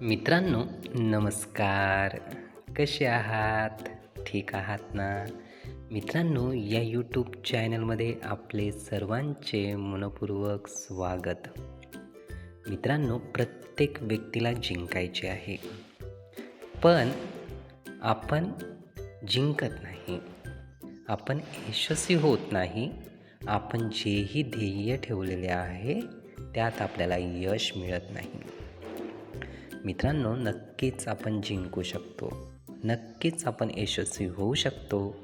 मित्रांनो नमस्कार. कसे आहात? ठीक आहात ना? मित्रांनो या यूट्यूब चॅनलमध्ये आपले सर्वांचे मनपूर्वक स्वागत. मित्रांनो प्रत्येक व्यक्तीला जिंकायचे आहे. पण आपण जिंकत नाही. आपण यशस्वी होत नाही. आपण जेही ध्येय ठेवलेले आहे त्यात आपल्याला यश मिळत नाही. मित्रांनो नक्कीच आपण जिंकू शकतो. नक्कीच आपण यशस्वी होऊ शकतो.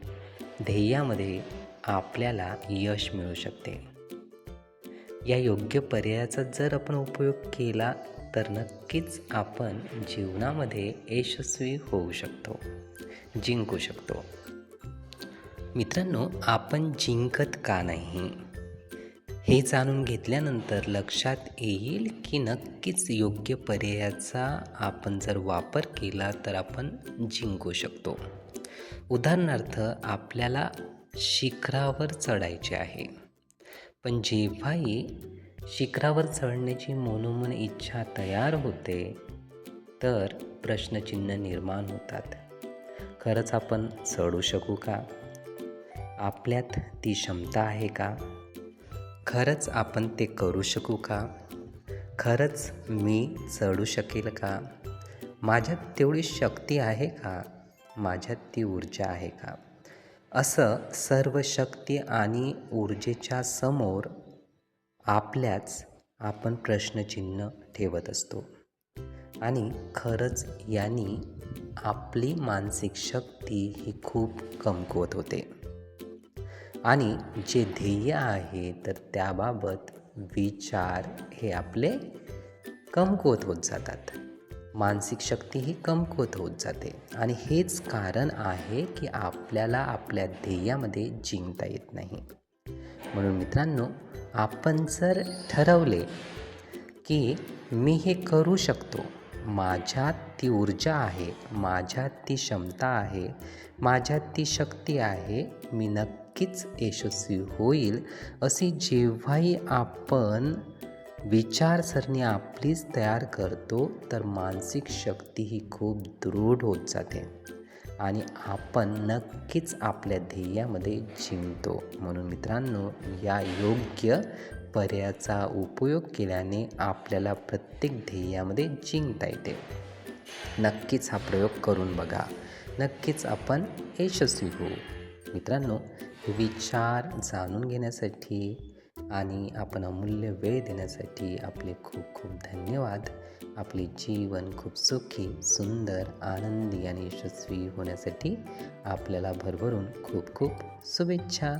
ध्येयामध्ये आपल्याला यश मिळू शकते. या योग्य पर्यायाचा जर आपण उपयोग केला तर नक्कीच आपण जीवनामध्ये यशस्वी होऊ शकतो. जिंकू शकतो. मित्रांनो आपण जिंकत का नाही? हे जाणून घेतल्यानंतर लक्षात येईल की नक्कीच योग्य पर्यायाचा आपण जर वापर केला तर आपण जिंकू शकतो. उदाहरणार्थ आपल्याला शिखरावर चढायचे आहे. पण जेव्हाही शिखरावर चढण्याची मनोमन इच्छा तयार होते तर प्रश्नचिन्ह निर्माण होतात. खरंच आपण चढू शकू का? आपल्यात ती क्षमता आहे का? खरंच आपण ते करू शकू का? खरंच मी चढू शकेल का? माझ्यात तेवढी शक्ती आहे का? माझ्यात ती ऊर्जा आहे का? असं सर्व शक्ती आणि ऊर्जेच्या समोर आपल्याच आपण प्रश्नचिन्ह ठेवत असतो. आणि खरंच यांनी आपली मानसिक शक्ती ही खूप कमकुवत होते. आणि जे ध्येय आहे तर त्याबाबत विचार हे आपले कमकुवत होत जातात. मानसिक शक्ती ही कमकुवत होत जाते. आणि हेच कारण आहे की आपल्याला आपल्या ध्येयामध्ये जिंकता येत नाही. म्हणून मित्रांनो आपण जर ठरवले की मी हे करू शकतो माझ्यात ती ऊर्जा आहे माझ्यात ती क्षमता आहे माझ्यात ती शक्ती आहे मी नक्की नक्कीच यशस्वी होईल अशी जेव्हाही आपण विचारसरणी आपलीच तयार करतो तर मानसिक शक्ती ही खूप दृढ होत जाते. आणि आपण नक्कीच आपल्या ध्येयामध्ये जिंकतो. म्हणून मित्रांनो या योग्य पर्यायाचा उपयोग केल्याने आपल्याला प्रत्येक ध्येयामध्ये जिंकता येते. नक्कीच हा प्रयोग करून बघा. नक्कीच आपण यशस्वी होऊ. मित्रांनो विचार जाणून घेण्यासाठी आणि आपण अमूल्य वेळ देण्यासाठी आपले खूप खूप धन्यवाद. आपले जीवन खूप सुखी सुंदर आनंदी आणि यशस्वी होण्यासाठी आपल्याला भरभरून खूप खूप शुभेच्छा.